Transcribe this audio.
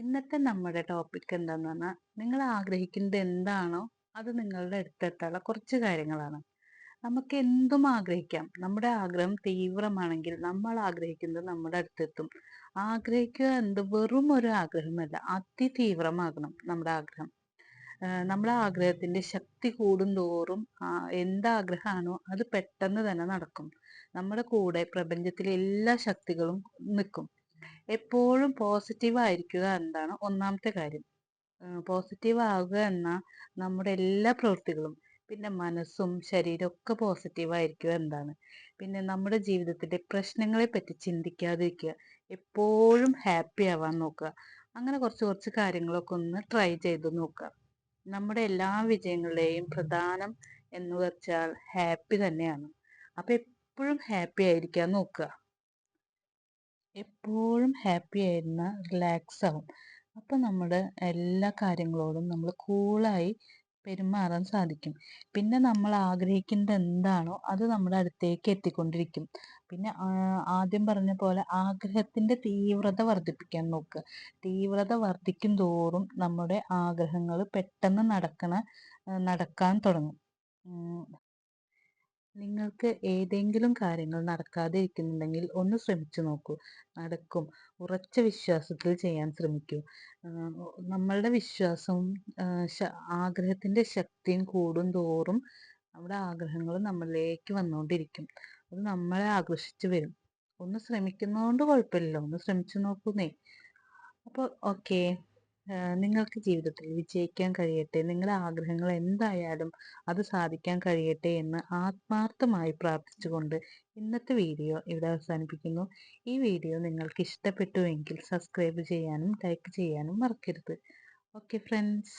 ഇന്നത്തെ നമ്മുടെ ടോപ്പിക് എന്താന്ന് പറഞ്ഞാൽ നിങ്ങൾ ആഗ്രഹിക്കുന്നത് എന്താണോ അത് നിങ്ങളുടെ അടുത്തെത്താനുള്ള കുറച്ച് കാര്യങ്ങളാണ്. നമുക്ക് എന്തും ആഗ്രഹിക്കാം. നമ്മുടെ ആഗ്രഹം തീവ്രമാണെങ്കിൽ നമ്മൾ ആഗ്രഹിക്കുന്നത് നമ്മുടെ അടുത്തെത്തും. ആഗ്രഹിക്കുക എന്ത് വെറും ഒരു ആഗ്രഹമല്ല അതിതീവ്രമാകണം നമ്മുടെ ആഗ്രഹം. നമ്മുടെ ആഗ്രഹത്തിന്റെ ശക്തി കൂടും തോറും എന്താഗ്രഹമാണോ അത് പെട്ടെന്ന് തന്നെ നടക്കും. നമ്മുടെ കൂടെ പ്രപഞ്ചത്തിലെ എല്ലാ ശക്തികളും നിൽക്കും. എപ്പോഴും പോസിറ്റീവ് ആയിരിക്കുക എന്നതാണ് ഒന്നാമത്തെ കാര്യം. പോസിറ്റീവ് ആവുക എന്ന നമ്മുടെ എല്ലാ പ്രവൃത്തികളും പിന്നെ മനസ്സും ശരീരവും ഒക്കെ പോസിറ്റീവ് ആയിരിക്കുക എന്താണ് പിന്നെ നമ്മുടെ ജീവിതത്തിലെ പ്രശ്നങ്ങളെ പറ്റി ചിന്തിക്കാതിരിക്കുക. എപ്പോഴും ഹാപ്പി ആവാൻ നോക്കുക. അങ്ങനെ കുറച്ച് കുറച്ച് കാര്യങ്ങളൊക്കെ ഒന്ന് ട്രൈ ചെയ്ത് നോക്കുക. നമ്മുടെ എല്ലാ വിജയങ്ങളുടെയും പ്രധാനം എന്ന് വെച്ചാൽ ഹാപ്പി തന്നെയാണ്. അപ്പോൾ എപ്പോഴും ഹാപ്പി ആയിരിക്കാൻ നോക്കുക. എപ്പോഴും ഹാപ്പി ആയിരുന്ന റിലാക്സ് ആവും. അപ്പം നമ്മുടെ എല്ലാ കാര്യങ്ങളോടും നമ്മൾ കൂളായി പെരുമാറാൻ സാധിക്കും. പിന്നെ നമ്മൾ ആഗ്രഹിക്കുന്നത് എന്താണോ അത് നമ്മുടെ അടുത്തേക്ക് എത്തിക്കൊണ്ടിരിക്കും. പിന്നെ ആദ്യം പറഞ്ഞ പോലെ ആഗ്രഹത്തിന്റെ തീവ്രത വർദ്ധിപ്പിക്കാൻ നോക്കുക തീവ്രത വർദ്ധിക്കും തോറും നമ്മുടെ ആഗ്രഹങ്ങൾ പെട്ടെന്ന് നടക്കണ നടക്കാൻ തുടങ്ങും. നിങ്ങൾക്ക് ഏതെങ്കിലും കാര്യങ്ങൾ നടക്കാതെ ഇരിക്കുന്നുണ്ടെങ്കിൽ ഒന്ന് ശ്രമിച്ചു നോക്കൂ. നടക്കും. ഉറച്ച വിശ്വാസത്തിൽ ചെയ്യാൻ ശ്രമിക്കൂ. നമ്മളുടെ വിശ്വാസവും ആഗ്രഹത്തിന്റെ ശക്തിയും കൂടും തോറും നമ്മുടെ ആഗ്രഹങ്ങൾ നമ്മളിലേക്ക് വന്നുകൊണ്ടിരിക്കും. അത് നമ്മളെ ആകർഷിച്ചു വരും. ഒന്ന് ശ്രമിക്കുന്നതുകൊണ്ട് കുഴപ്പമില്ലല്ലോ. ഒന്ന് ശ്രമിച്ചു നോക്കുന്നേ. അപ്പോൾ ഓക്കേ. നിങ്ങൾക്ക് ജീവിതത്തിൽ വിജയിക്കാൻ കഴിയട്ടെ നിങ്ങളുടെ ആഗ്രഹങ്ങൾ എന്തായാലും അത് സാധിക്കാൻ കഴിയട്ടെ എന്ന് ആത്മാർത്ഥമായി പ്രാർത്ഥിച്ചുകൊണ്ട് ഇന്നത്തെ വീഡിയോ ഇവിടെ അവസാനിപ്പിക്കുന്നു. ഈ വീഡിയോ നിങ്ങൾക്ക് ഇഷ്ടപ്പെട്ടുവെങ്കിൽ സബ്സ്ക്രൈബ് ചെയ്യാനും ലൈക്ക് ചെയ്യാനും മറക്കരുത്. Okay friends.